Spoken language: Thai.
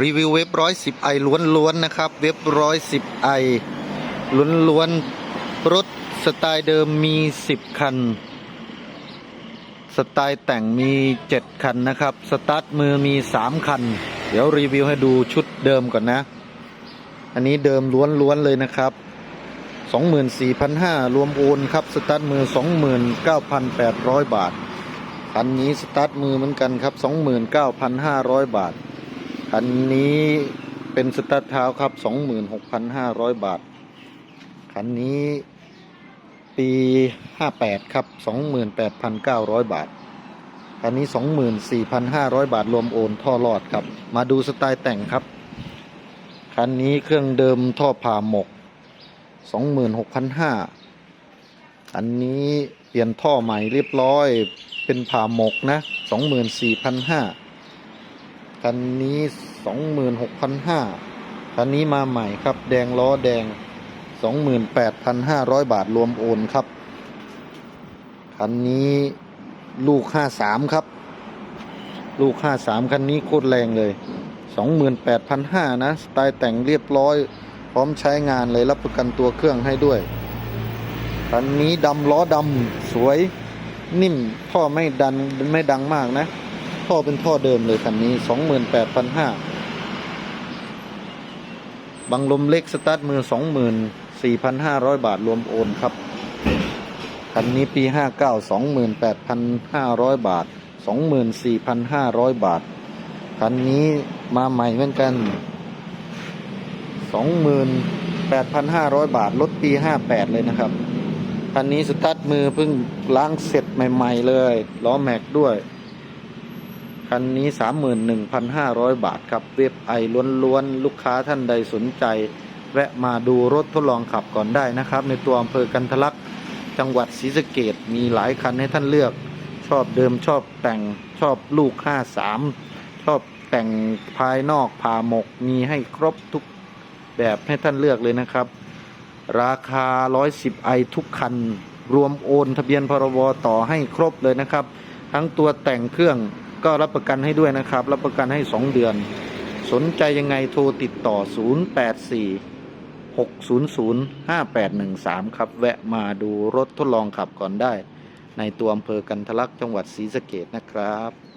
รีวิวเว็บร้อยสิบไอล้วนๆนะครับ เว็บร้อยสิบไอล้วนๆรถสไตล์เดิมมีสิบคัน สไตล์แต่งมีเจ็ดคันนะครับ สตาร์ทมือมีสามคัน เดี๋ยวรีวิวให้ดูชุดเดิมก่อนนะ อันนี้เดิมล้วนๆเลยนะครับ24,500 รวมโอนครับ สตาร์ทมือ 29,800 บาทคันนี้สตาร์ทมือเหมือนกันครับ 29,500 บาท คันนี้เป็นสตาร์ทเท้าครับ 26,500 บาท คันนี้ปี 58 ครับ 28,900 บาท คันนี้ 24,500 บาท รวมโอนท่อรอดครับ มาดูสไตล์แต่งครับ คันนี้เครื่องเดิมท่อผ่าหมก 26,500 อันนี้เปลี่ยนท่อใหม่เรียบร้อย เป็นผ่าหมกนะ 24,500 คันนี้26,500คันนี้มาใหม่ครับ แดงล้อแดง28,500บาทรวมโอนครับ คันนี้ลูก53ครับ ลูก53คันนี้โคตรแรงเลย28,500นะสไตล์แต่งเรียบร้อย พร้อมใช้งานเลยรับประกันตัวเครื่องให้ด้วยคันนี้ดำล้อดำสวยนิ่มท่อไม่ดันไม่ดังมากนะ ท่อเป็นท่อเดิมเลยคันนี้สองหมื่นแปดพันห้าบังลมเล็กสตาร์ทมือสองหมื่นสี่พันห้าร้อยบาทรวมโอนครับ คันนี้ปีห้าเก้าสองหมื่นแปดพันห้าร้อยบาทสองหมื่นสี่พันห้าร้อยบาท คันนี้มาใหม่เหมือนกันสองหมื่นแปดพันห้าร้อยบาทลดปีห้าแปดเลยนะครับคันนี้สตาร์ทมือเพิ่งล้างเสร็จใหม่ ๆ เลยล้อแม็กด้วย คันนี้ 31,500 บาทครับเว็บไอล้วนๆ ลูกค้าท่านใดสนใจ แวะมาดูรถทดลองขับก่อนได้นะครับ ในตัวอำเภอกันทะลักจังหวัดศรีสะเกดมีหลายคันให้ท่านเลือก ชอบเดิมชอบแต่งชอบลูก 53 ชอบแต่งภายนอกผ่าหมกมีให้ครบทุกแบบให้ท่านเลือกเลยนะครับ ราคา 110ไอทุกคัน รวมโอนทะเบียนพรบต่อให้ครบเลยนะครับ ทั้งตัวแต่งเครื่อง ก็รับประกันให้ด้วยนะครับ รับประกันให้ 2 เดือน สนใจยังไงโทรติดต่อ 084 600 5813 ครับ แวะมาดูรถทดลองขับก่อนได้ ในตัวอำเภอกันทะลักจังหวัดศรีสะเกดนะครับ